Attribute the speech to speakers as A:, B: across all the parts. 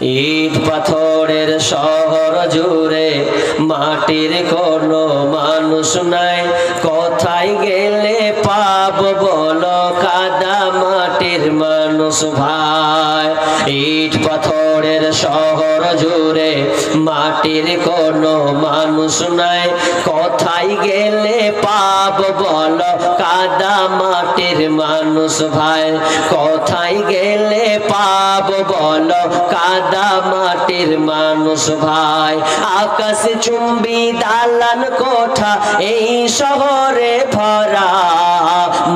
A: ইট পাথরের শহর জুড়ে মাটির কোনো মানুষ নাই। কোথায় গেলে পাব বলো? ভাই, ইট পাথরের শহর জুড়ে মাটির কোনো মানুষ নাই। কোথায় গেলে পাব বলো, কাদা মাটির মানুষ ভাই। কোথায় গেলে পাব বলো, কাদা মাটির মানুষ ভাই। আকাশ চুম্বি দালান কোঠা, এই শহরে ভরা।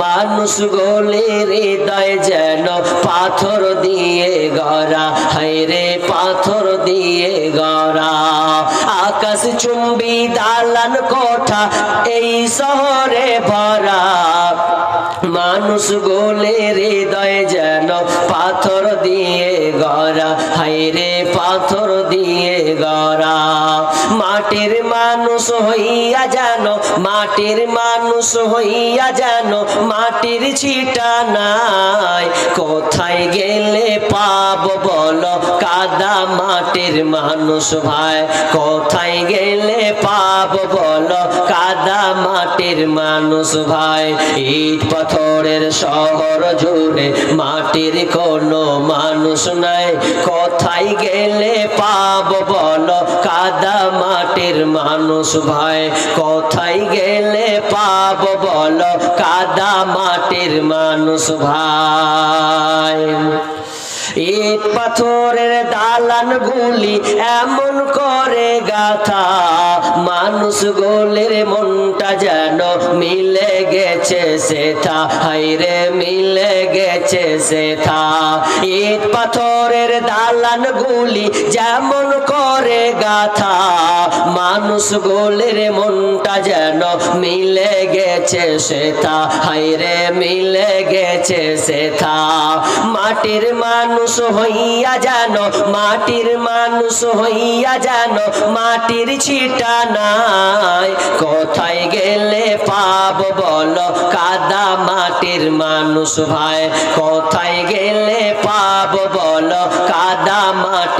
A: মানুষ গোলের হৃদয় যেন পাথর দিয়ে গড়া হাইরে পাথর দিয়ে গড়া। আকাশ চুম্বি দালান কোঠা, এই শহরে ভরা। মানুষ গোলে হৃদয় যেন পাথর দিয়ে গড়া হাইরে পাথর মানুষ হইয়া যেন, মাটির মানুষ হইয়া যেন, মাটির ছিটা নাই। কোথায় গেলে পাব বলো, কাদা মাটির মানুষ ভাই। কোথায় গেলে পাব বলো, কাদা মাটির মানুষ ভাই। ইট পাথরের শহর জুড়ে মাটির কোনো মানুষ নাই, কোথায় গেলে পাব বল কাদা মাটির মানুষ ভাই কোথায় গেলে পাব বলো কাদা মাটির মানুষ ভাই ইট পাথরের দালান গুলি এমন করে গাথা। মানুষ গোলের মনটা যেন মিলে গেছে সেথা। হাইরে মিলে গেছে সেথা। ইট পাথরের দালান গুলি যেমন করে গাথা, মানুষ গোলের মনটা যেন মিলে গেছে সেথা। হাইরে মিলে গেছে সেথা। মাটির মানুষ হইয়া যেন, মাটির মানুষ হইয়া যেন মাটির ছিটা নাই। কোথায় গেলে পাব বলো কাদা মাটির মানুষ ভাই। কোথায় গেলে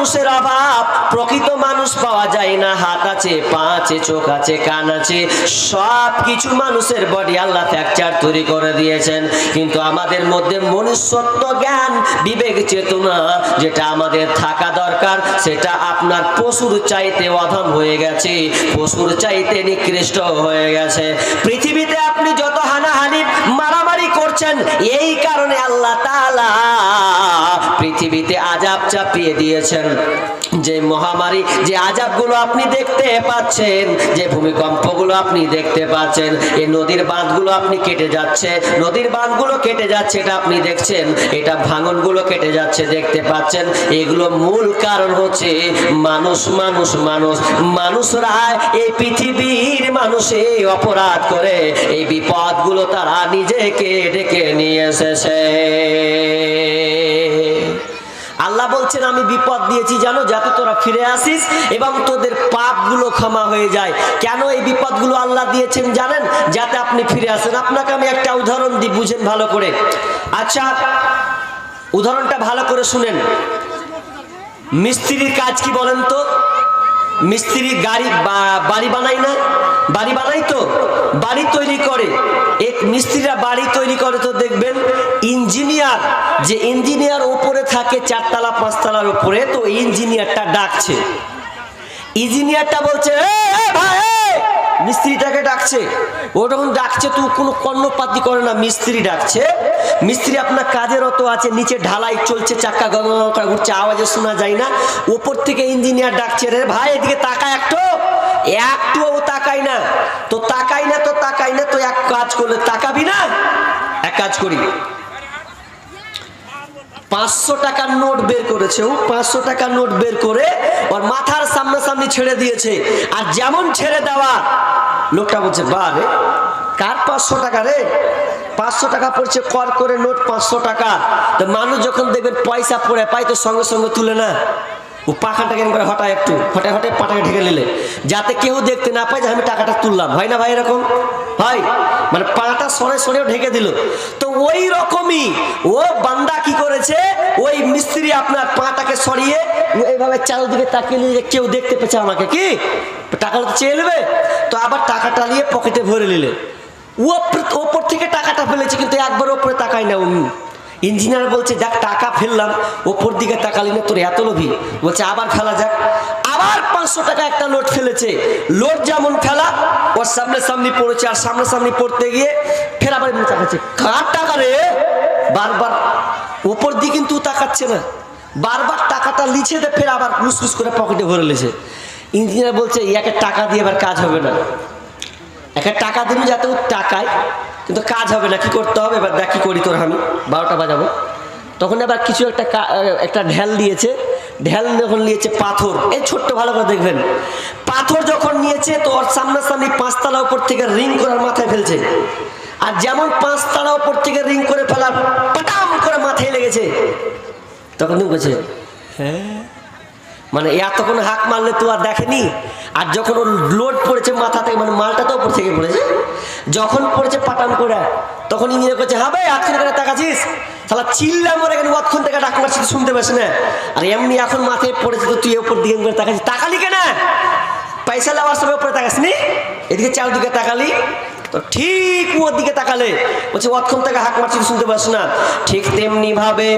A: মানুষের অভাব, প্রকৃত মানুষ পাওয়া যায় না। হাত আছে, পা আছে, চোখ আছে, কান আছে সব কিছু মানুষের বডি আল্লাহ ফ্র্যাকচার তৈরি করে দিয়েছেন। কিন্তু আমাদের মধ্যে মনুষ্যত্ব জ্ঞান বিবেক চেতনা যেটা আমাদের থাকা দরকার, সেটা আপনার পশুর চাইতে অধম হয়ে গেছে, পশুর চাইতে নিকৃষ্ট হয়ে গেছে। পৃথিবীতে আপনি যত হানাহানি, মারামারি করছেন এই কারণে আল্লাহ তাআলা পৃথিবীতে আজাব চাপিয়ে দিয়েছেন। যে মহামারী, যে আজাবগুলো আপনি দেখতে পাচ্ছেন, যে ভূমিকম্পগুলো আপনি দেখতে পাচ্ছেন, এই নদীর বাঁধগুলো আপনি কেটে যাচ্ছে, নদীর বাঁধগুলো কেটে যাচ্ছে, এটা আপনি দেখছেন, এটা ভাঙনগুলো কেটে যাচ্ছে, দেখতে পাচ্ছেন, এগুলো মূল কারণ হচ্ছে মানুষ মানুষ মানুষ, মানুষরা এই পৃথিবীর মানুষে অপরাধ করে, এই বিপদগুলো তারা নিজেকে ডেকে নিয়ে এসেছে। আল্লাহ বলছেন, আমি বিপদ দিয়েছি, জানো, যাতে তোরা ফিরে আসিস এবং তোদের পাপগুলো ক্ষমা হয়ে যায়। কেন এই বিপদগুলো আল্লাহ দিয়েছেন জানেন? যাতে আপনি ফিরে আসেন। আপনাকে আমি একটা উদাহরণ দিই, বুঝেন ভালো করে। আচ্ছা উদাহরণটা ভালো করে শুনেন। মিস্ত্রির কাজ কি বলেন তো? মিস্ত্রি গাড়ি বাড়ি বানায় না? বাড়ি বানাই তো? বাড়ি তৈরি করে। এক মিস্ত্রিরা বাড়ি তৈরি করে তো দেখবেন ইঞ্জিনিয়ার যে ইঞ্জিনিয়ার ওপরে থাকে চারতলা পাঁচতলার উপরে তো ইঞ্জিনিয়ারটা ডাকছে। ইঞ্জিনিয়ারটা বলছে "এ, এ, ভাই মিস্ত্রিটাকে ডাকছে। ও যখন ডাকছে তো কোনো কর্ণপাতি করে না মিস্ত্রি ডাকছে। মিস্ত্রি আপনার কাজের অত আছে নিচে ঢালাই চলছে চাক্কা গঙ্গা ঘুরছে আওয়াজে শোনা যায় না। ওপর থেকে ইঞ্জিনিয়ার ডাকছে রে ভাই এদিকে তাকা একটু। একটু ও তাকাই না। তো তাকাই না তো তাকাই না তো এক কাজ করলে তাকাবি না? এক কাজ করি। পাঁচশো টাকার নোট বের করেছে ও, পাঁচশো টাকার নোট বের করে ওর মাথার সামনাসামনি ছেড়ে দিয়েছে। আর যেমন ছেড়ে দেওয়া, লোকটা বলছে, বা রে, কার পাঁচশো টাকা রে? পাঁচশো টাকা পড়ছে, কর করে নোট পাঁচশো টাকা। তো মানুষ যখন দেখবেন পয়সা পড়ে, পায় তো সঙ্গে সঙ্গে তুলে না ও পাখাটা কেন করে হঠাৎ একটু হঠাৎ হঠাৎ পাটাকে ঢেকে নিলে। যাতে কেউ দেখতে না পায় যে আমি টাকাটা তুললাম। হয় না ভাই এরকম? হয়। মানে পাটা সরে সরেও ঢেকে দিল। তো ওই রকমই ও বান্দা কি আপনার পাটাকে সরিয়ে এইভাবে চারিদিকে তাকিয়ে নিয়ে কেউ দেখতে পেয়েছে আমাকে, কি? টাকাটা তো চেয়ে নেবে? তো আবার টাকাটা নিয়ে পকেটে ভরে নিলে। ওপর- থেকে টাকাটা ফেলেছে, কিন্তু একবার ওপরে তাকায় না উনি। ইঞ্জিনিয়ার বলছে দেখ টাকা ফেললাম, ওপর দিকে তাকালি না, তোর এত লোভী। বলছে, আবার ফেলা যাক। আবার পাঁচশো টাকা একটা লোড ফেলেছে। লোড যেমন ফেলা, ওর সামনে সামনে পড়েছে, আর সামনে সামনে পড়তে গিয়ে ফের আবার তাকাচ্ছে। কার টাকা রে? বারবার। ওপর দিকে কিন্তু তাকাচ্ছে না। বারবার টাকাটা লিছে দে, ফের আবার লুসলুস করে পকেটে ভরে লেছে। ইঞ্জিনিয়ার বলছে ইয়াকে টাকা দিয়ে এবার কাজ হবে না। একটা টাকা দিন যাতে ও টাকায়, কিন্তু কাজ হবে না। কি করতে হবে? এবার দেখ করি তোর আমি। বারোটা বাজাবো। তখন আবার কিছু একটা একটা ঢেল দিয়েছে। ঢেল যখন নিয়েছে, পাথর। এই ছোট্ট ভালো করে দেখবেন। পাথর যখন নিয়েছে, তো ওর সামনাসামনি পাঁচতলা উপর থেকে রিং করার মাথায় ফেলছে। আর যেমন পাঁচতলা উপর থেকে রিং করে ফেলার, পাটাম করে মাথায় লেগেছে। তখন তুমি বলছে হ্যাঁ। মানে এতক্ষণ হাক মারলে তো আর দেখেনি। আর যখন ওর লোড পড়েছে মাথা থেকে মানে মালটা তো উপর থেকে পড়েছে যখন পড়েছে পাটান করে তখন ইঞ্জিনিয়ার করছে হ্যাঁ ভাই আজকে করে তাকাছিস তাহলে চিল্লা মরে গেলে অতক্ষণ থেকে ডাক মারছি শুনতে পাস না। আর এমনি এখন মাথায় পড়েছে তো তুই ওপর দিকে করে তাকাছিস তাকালি কেন? পয়সা নেওয়ার সময় উপরে তাকাসনি? এদিকে চারদিকে তাকালি। তো ঠিক ওর দিকে তাকালে, বলছে অতক্ষণ থেকে হাক মারছি শুনতে পাস না। ঠিক তেমনি ভাবে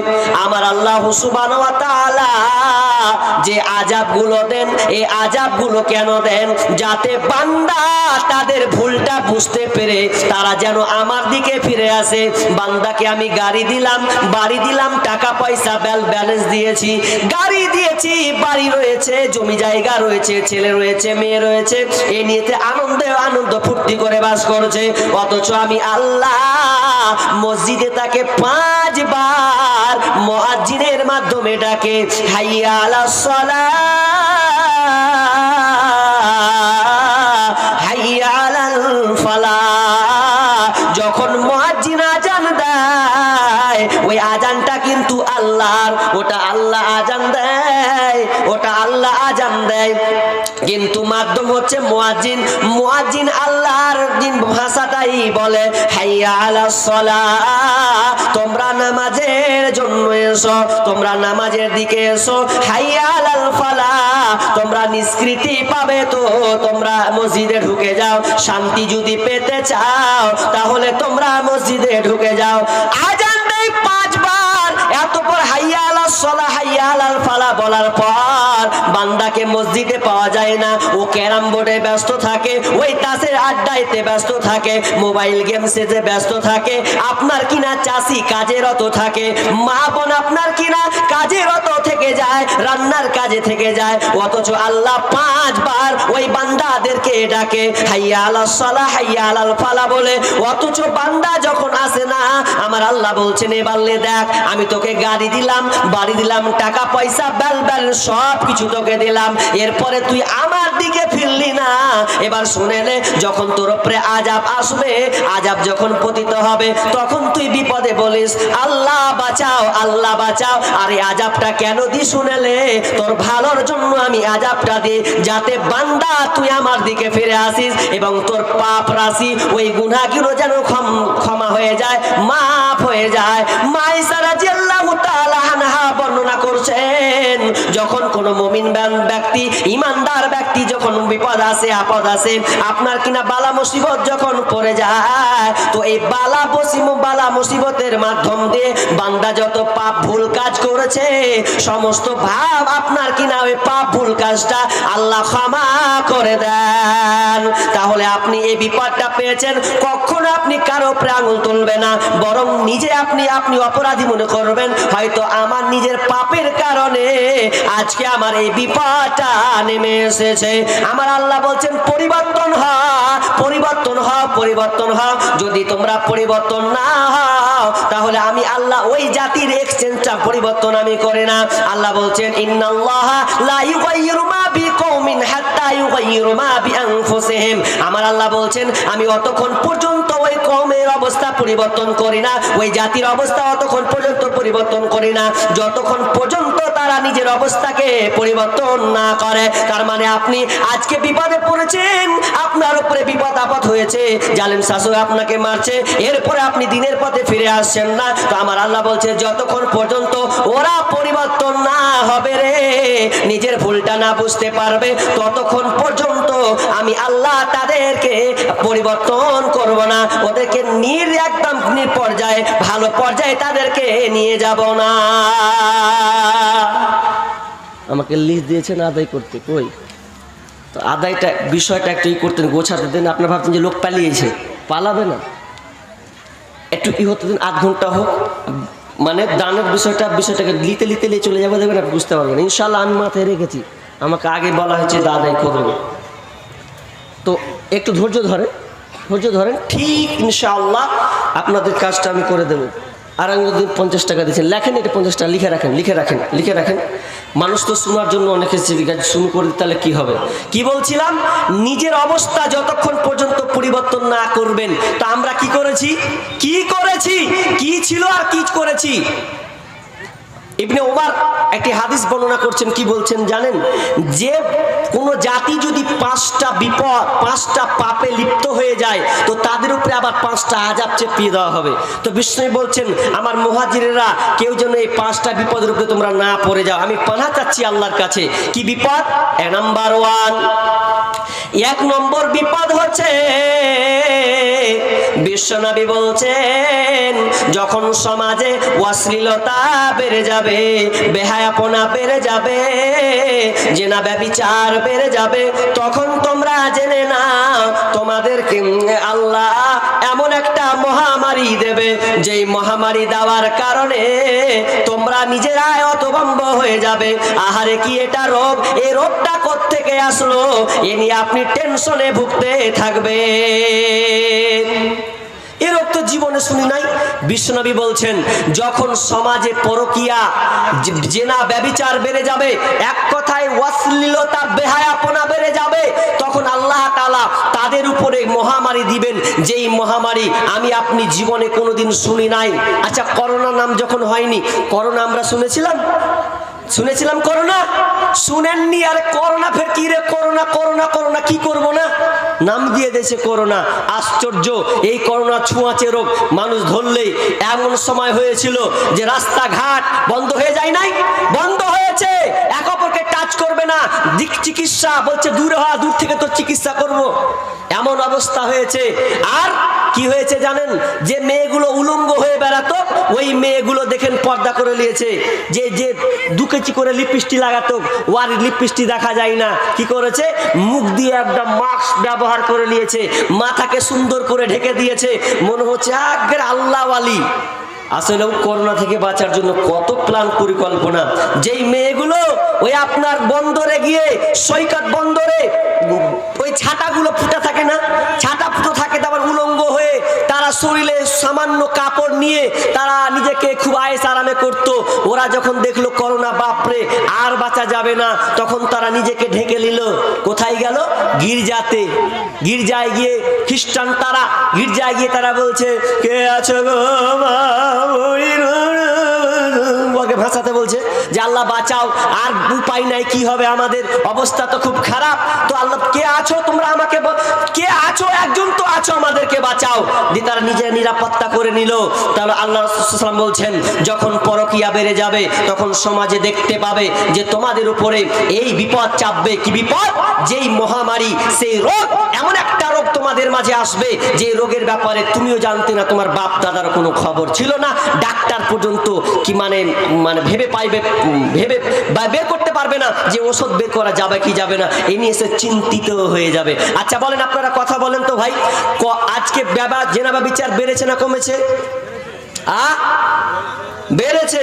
A: আমার আল্লাহ সুবান তাআলা যে আজাবগুলো দেন, এই আজাবগুলো কেন দেন? যাতে বান্দা তাদের ভুলটা বুঝতে পেরে, তারা যেন আমার দিকে ফিরে আসে। বান্দাকে আমি গাড়ি দিলাম, বাড়ি দিলাম, টাকা পয়সা, ব্যাল ব্যালেন্স দিয়েছি। গাড়ি দিয়েছি, বাড়ি রয়েছে, জমি জায়গা রয়েছে, ছেলে রয়েছে, মেয়ে রয়েছে। এ নিয়েতে আনন্দে আনন্দ ফুর্তি করে বাস করছে। অথচ আমি আল্লাহ মসজিদে তাকে পাঁচবার মুয়াজ্জিনের মাধ্যমে ডাকে হাইয়া আলাস সালাহ হাইয়া আলাল ফালাহ যখন আজান দেয়, ওই আজানটা কিন্তু আল্লাহর, ওটা আল্লাহ আজান দেয়, ওটা আল্লাহ আজান দেয়। কিন্তু মাধ্যম হচ্ছে মুয়াজ্জিন। মুয়াজ্জিন আল্লাহর দিন ভাষাটাই বলে, হাইয়া আলাস সালাহ, তোমরা নামাজের জন্য এসো, তোমরা নামাজের দিকে এসো। হাইয়া আলাল ফালাহ, তোমরা নিষ্কৃতি পাবে তো, তোমরা মসজিদে ঢুকে যাও। শান্তি যদি পেতে চাও, তাহলে তোমরা মসজিদে ঢুকে যাও। আজান দেয় পাঁচবার। এত পর হাইয়া আলাল সলা হাইয়া আলাল ফালা বলার পর বান্দাকে মসজিদে পাওয়া যায় না। ও ক্যারাম বোর্ডে ব্যস্ত থাকে, ওই তাসের আড্ডাইতে ব্যস্ত থাকে, মোবাইল গেম সেজে ব্যস্ত থাকে, আপনার কিনা চাষি কাজে রত থাকে, মা বোন আপনার কিনা কাজে রত থেকে যায়, রান্নার কাজে থেকে যায়, অথচ আল্লাহ পাঁচবার ওই বান্দাদেরকে ডাকে, হাইয়া আলাল সালা হাইয়া আলাল ফালা বলে, অথচ বান্দা যখন আসে না, আমার আল্লাহ বলছেন এবারলে দেখ, আমি তোকে গাড়ি দিলাম, বাড়ি দিলাম, টাকা পয়সা বেল বেল সব কিছু তোকে দিলাম। এরপরে তুই আমার দিকে ফিরলি না। এবার শুনে নে, যখন তোর উপরে আজাব আসবে আজাব যখন পতিত হবে, তখন তুই বিপদে বলিস, আল্লাহ বাঁচাও আল্লাহ বাঁচাও। আর এই আজাবটা কেন দি শুনেলে তোর ভালোর জন্য আমি আজাবটা দিই, যাতে বান্দা তুই আমার দিকে ফিরে আসিস এবং তোর পাপ রাশি ওই গুনাহগুলো যেন ক্ষম- হয়ে যায়, মাফ হয়ে যায়। মাইসারা আনহা বর্ণনা করছেন যখন কোন মুমিন ব্যক্তি, ইমানদার ব্যক্তি যখন বিপদ আসে, আপদ আসে, আপনার কিনা বালা মুসিবত যখন পড়ে যায়, তো এই বালা বসিম বালা মুসিবতের মাধ্যম দিয়ে বান্দা যত পাপ ভুল কাজ করেছে, সমস্ত ভাব আপনার কিনা ওই পাপ ভুল কাজটা আল্লাহ ক্ষমা করে দেন। তাহলে আপনি এই বিপদটা পেয়েছেন, কখনো আপনি কারও উপরে আঙুল তুলবে না, বরং নিজে আপনি আপনি অপরাধী মনে করবেন, হয়তো আমার নিজের পাপের কারণে আজকে আমার এই বিপদটা নেমে এসেছে। আমার আল্লাহ বলছেন, পরিবর্তন হ পরিবর্তন হ পরিবর্তন হ। যদি তোমরা পরিবর্তন না দাও তাহলে আমি আল্লাহ ওই জাতির এক্সচেঞ্জটা পরিবর্তন আমি করে না। আল্লাহ বলছেন, ইন্নাল্লাহ লা ইউগাইয়িরু মা বিকৌমিন হাত্তা ইউগাইয়িরু মা বিআনফুসিহিম। আমার আল্লাহ বলছেন, আমি অতক্ষণ পর্যন্ত অবস্থা পরিবর্তন করি না। ওই জাতির অবস্থা অতক্ষণ পর্যন্ত পরিবর্তন করি না। যতক্ষণ পর্যন্ত তারা নিজের অবস্থাকে পরিবর্তন না করে, তার মানে আপনি আজকে বিপদে পড়েছেন, আপনার উপরে বিপদ আপদ হয়েছে। জালেম শাসক আপনাকে মারছে, এরপরে আপনি দিনের পথে ফিরে আসছেন না। তো আমার আল্লাহ বলছে, যতক্ষণ পর্যন্ত ওরা পরিবর্তন না হবে রে, নিজের ভুলটা না বুঝতে পারবে, ততক্ষণ পর্যন্ত আমি আল্লাহ তাদেরকে পরিবর্তন করব না। ওদেরকে নির একদম পর্যায়ে, ভালো পর্যায়ে তাদেরকে নিয়ে যাব না। আমাকে লিস্ট দিয়েছেন আদায় করতে, কই? তো আদায়টা, বিষয়টা একটু ই করতেন, গোছাতে দেন, আপনার ভাবছেন যে লোক পালিয়েছে, পালাবে না। একটু কি হতে দিন, আধ ঘণ্টা হোক মানে দানের বিষয়টা, বিষয়টাকে লিতে লিতে লিয়ে চলে যাবে, দেখবেন আপনি বুঝতে পারবেন। ইনশাল্লাহ আমি মাথায় রেখেছি। আমাকে আগে বলা হয়েছে দাদাই করবে তো একটু ধৈর্য ধরেন ধৈর্য ধরেন, ঠিক ইনশাআল্লাহ আপনাদের কাজটা আমি করে দেবো। আর আমি যদি পঞ্চাশ টাকা দিচ্ছেন লেখেন এটা পঞ্চাশ টাকা, লিখে রাখেন লিখে রাখেন লিখে রাখেন। মানুষ তো শোনার জন্য অনেকে শুরু করে তাহলে কি হবে? কি বলছিলাম? নিজের অবস্থা যতক্ষণ পর্যন্ত পরিবর্তন না করবেন, তা আমরা কি করেছি? কি করেছি? কি ছিল আর কি করেছি? ইবনে ওমর একটি হাদিস বর্ণনা করছেন, কি বলছেন জানেন? যে কোন জাতি যদি পাঁচটা বিপদ, পাঁচটা পাপে লিপ্ত হয়ে যায়, তো তাদের উপরে আবার পাঁচটা আজাব চেপিয়ে দেওয়া হবে। তো বিষ্ণু বলছেন, আমার মুহাজিরেরা, কেউ যেন এই পাঁচটা বিপদের উপরে তোমরা না পড়ে যাও। আমি পানা চাচ্ছি আল্লাহর কাছে। কি বিপদ? A number one. এক নম্বর বিপদ হচ্ছে বিশ্বনবী বলছেন, যখন সমাজে অশ্লীলতা বেড়ে যাবে, বেহায়াপনা বেড়ে যাবে, জেনা ব্যবিচার বেড়ে যাবে, তখন তোমরা জেনে নাও তোমাদেরকে আল্লাহ এমন একটা মহামারী দেবে, যেই মহামারী দেওয়ার কারণে তোমরা নিজেরাই অতভম্ব হয়ে যাবে। আহারে কি এটা রোগ? এই রোগটা থেকে আসলো? এ নিয়ে আপনি টেনশনে ভুগতে থাকবেন। এরকম তো জীবনে শুনি নাই। বিশ্বনবী বলছেন, যখন সমাজে পরকিয়া, জেনা, ব্যবিচার বেড়ে যাবে, এক কথায় অশ্লীলতা বেহায়াপনা বেড়ে যাবে, তখন আল্লাহ তাআলা তাদের উপরে মহামারী দিবেন। যেই মহামারী আমি আপনি জীবনে কোনোদিন শুনি নাই। আচ্ছা করোনা নাম যখন হয়নি, করোনা আমরা শুনেছিলাম? শুনেছিলাম করোনা? শুনেননি, আর করোনা ফের কি রে? করোনা করোনা করোনা, কি করব না? নাম দিয়ে দেশে করোনা। আশ্চর্য, এই করোনা ছুঁয়াচে রোগ মানুষ ধরলেই এমন সময় হয়েছিল যে রাস্তাঘাট বন্ধ হয়ে যায় নাই, বন্ধ হয়েছে, এক অপরকে টাচ করবে না, দিক চিকিৎসা বলছে দূরে হওয়া, দূর থেকে তো চিকিৎসা করব। এমন অবস্থা হয়েছে। আর কি হয়েছে জানেন? যে মেয়েগুলো উলঙ্গ হয়ে বেড়াতো, ওই মেয়েগুলো দেখেন পর্দা করে নিয়েছে। যে যে দু কেজি করে লিপস্টিক লাগাতো ওয়ার লিপস্টিক দেখা যায় না। কি করেছে? মুখ দিয়ে একদম মাস্ক ব্যবহার করে নিয়েছে। মাথাকে সুন্দর করে ঢেকে দিয়েছে। মনে হচ্ছে আগের আল্লাহওয়ালি আসলে করোনা থেকে বাঁচার জন্য কত প্ল্যান, পরিকল্পনা। যেই মেয়েগুলো ওই আপনার বন্দরে গিয়ে সৈকত বন্দরে ওই ছাতাগুলো ফুটা থাকে না? ছাতা ফুটো থাকে তারপর উলঙ্গ হয়ে তারা শরীরে সামান্য কাপড় নিয়ে তারা নিজেকে খুব আয়েস আরামে করত। ওরা যখন দেখল, করোনা, বাপরে, আর বাঁচা যাবে না। তখন তারা নিজেকে ঢেকে নিল। কোথায় গেল? গির্জাতে। গির্জায় গিয়ে খ্রিস্টান তারা, গির্জায় গিয়ে তারা বলছে, কে আছো গো মা ভাষাতে আল্লাহ বাঁচাও, আর উপায় নাই, কি হবে আমাদের? অবস্থা তো খুব খারাপ। তো আল্লাহ, কে আছো তোমরা আমাকে কে আছো? একজন তো আছো আমাদেরকে বাঁচাও। দিয়ে তারা নিজের নিরাপত্তা করে নিল। তাহলে আল্লাহ রাসূল বলছেন, যখন পরকিয়া বেড়ে যাবে, তখন সমাজে দেখতে পাবে যে তোমাদের উপরে এই বিপদ চাপবে। কি বিপদ? যেই মহামারী, সেই রোগ। এমন একটা রোগ তোমাদের মাঝে আসবে, যে রোগের ব্যাপারে তুমিও জানতে না, তোমার বাপ দাদার কোনো খবর ছিল না। ডাক্তার পর্যন্ত কি মানে মানে ভেবে পাইবে ভেবে বা বের করতে পারবে না যে ওষুধ বের করা যাবে কি যাবে না, এ নিয়ে সে চিন্তিত হয়ে যাবে। আচ্ছা বলেন আপনারা কথা বলেন তো ভাই। আজকে ব্যবা জেনাবা বিচার বেড়েছে না কমেছে? আ? বেড়েছে।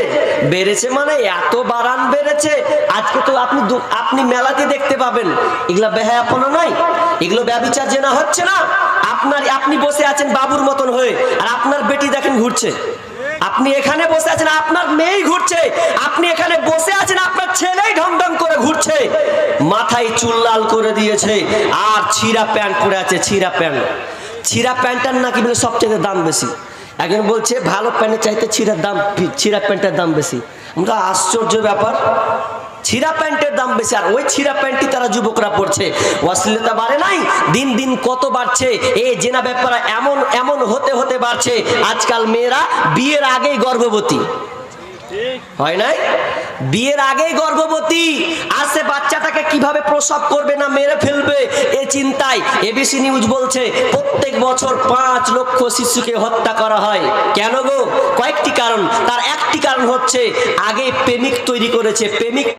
A: বেড়েছে মানে এত বাড়ান বেড়েছে। আজকে তো আপনি আপনি মেলাতে দেখতে পাবেন। এগুলো বেহায়াপনা নয় এগুলো ব্যবচার জেনা হচ্ছে না, আপনার, আপনি বসে আছেন বাবুর মতন হয়ে, আর আপনার বেটি দেখেন ঘুরছে। আপনি এখানে বসে আছেন, আপনার মেয়েই ঘুরছে। আপনি এখানে বসে আছেন, আপনার ছেলেই ঢং ঢং করে ঘুরছে। মাথায় চুল লাল করে দিয়েছে, আর ছিঁড়া প্যান্ট পরে আছে, ছিঁড়া প্যান্ট। ছিঁড়া প্যান্টটার নাকি বলে সবচেয়ে দাম বেশি? একজন বলছে, ভালো প্যান্টের চাইতে ছিঁড়ার দাম, ছিঁড়া প্যান্টের দাম বেশি। আমরা আশ্চর্য ব্যাপার। ছিঁড়া প্যান্টের দাম বেশি, আর ওই ছিঁড়া প্যান্টই তারা যুবকরা পড়ছে অশ্লীলতা বাড়ে নাই? দিন দিন কত বাড়ছে? এই জেনা ব্যাপার এমন এমন হতে হতে বাড়ছে। আজকাল মেয়েরা বিয়ের আগেই গর্ভবতী। হয় নাই? বিয়ের আগেই গর্ভবতী। আর সে বাচ্চাটাকে কীভাবে প্রসব করবে না মেরে ফেলবে? এ চিন্তায় এবিসি নিউজ বলছে, প্রত্যেক বছর পাঁচ লক্ষ শিশুকে হত্যা করা হয়। কেন গো? কয়েকটি কারণ। তার একটি কারণ হচ্ছে, আগে প্রেমিক তৈরি করেছে। প্রেমিক